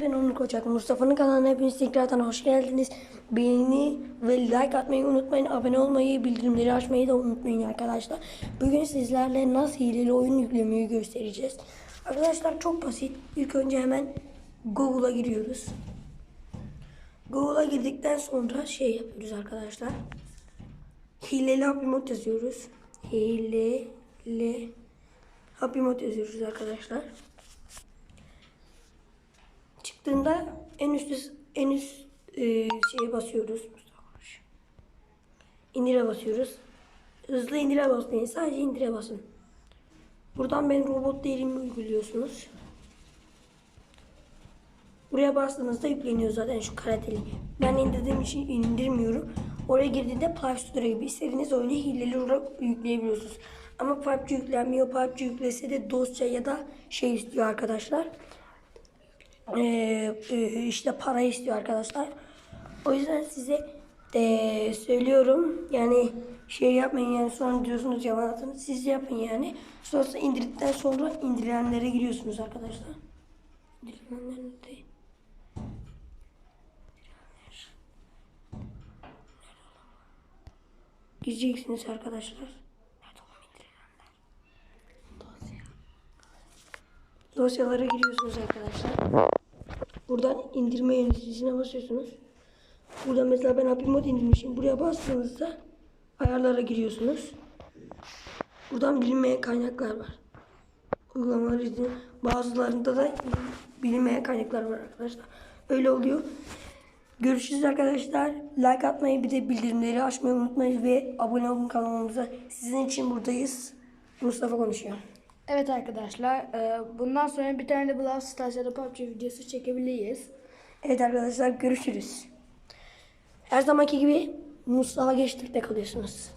Ben Onur Koçak. Mustafa'nın kanalına hepiniz tekrardan hoş geldiniz. Beğeni ve like atmayı unutmayın. Abone olmayı, bildirimleri açmayı da unutmayın arkadaşlar. Bugün sizlerle nasıl hileli oyun yüklemeyi göstereceğiz. Arkadaşlar çok basit. İlk önce hemen Google'a giriyoruz. Google'a girdikten sonra şey yapıyoruz arkadaşlar. Hileli Happy Mod yazıyoruz. Hileli Happy Mod yazıyoruz arkadaşlar. Çıktığında en üst en üst e, şeye basıyoruz. İndire basıyoruz. Hızlı indire basmayın. Sadece indire basın. Buradan ben robot değerimi uyguluyorsunuz. Buraya bastığınızda yükleniyor zaten şu karateli. Ben indirdiğim için indirmiyorum. Oraya girdiğinde Play Store gibi istediğiniz oyunu hileli olarak yükleyebiliyorsunuz. Ama PUBG yüklenmiyor. PUBG yüklese de dosya ya da şey istiyor arkadaşlar. Ee, e, işte para istiyor arkadaşlar. O yüzden size de söylüyorum. Yani şey yapmayın yani sonra diyorsunuz yalan atın. Siz yapın yani. Sonrasında indirdikten sonra indirilenlere giriyorsunuz arkadaşlar. İndirilenler değil. Gireceksiniz arkadaşlar. Dosyalara giriyorsunuz arkadaşlar. Buradan indirme yöneticisine basıyorsunuz. Burada mesela ben Happy Mod indirmişim. Buraya bastığınızda ayarlara giriyorsunuz. Buradan bilinmeyen kaynaklar var. Uygulamalar için bazılarında da bilinmeyen kaynaklar var arkadaşlar. Öyle oluyor. Görüşürüz arkadaşlar. Like atmayı bir de bildirimleri açmayı unutmayın ve abone olun kanalımıza. Sizin için buradayız. Mustafa konuşuyor. Evet arkadaşlar, e, bundan sonra bir tane de Brawl ya da PUBG videosu çekebiliriz. Evet arkadaşlar görüşürüz. Her zamanki gibi Mustafa Geçtik'te kalıyorsunuz.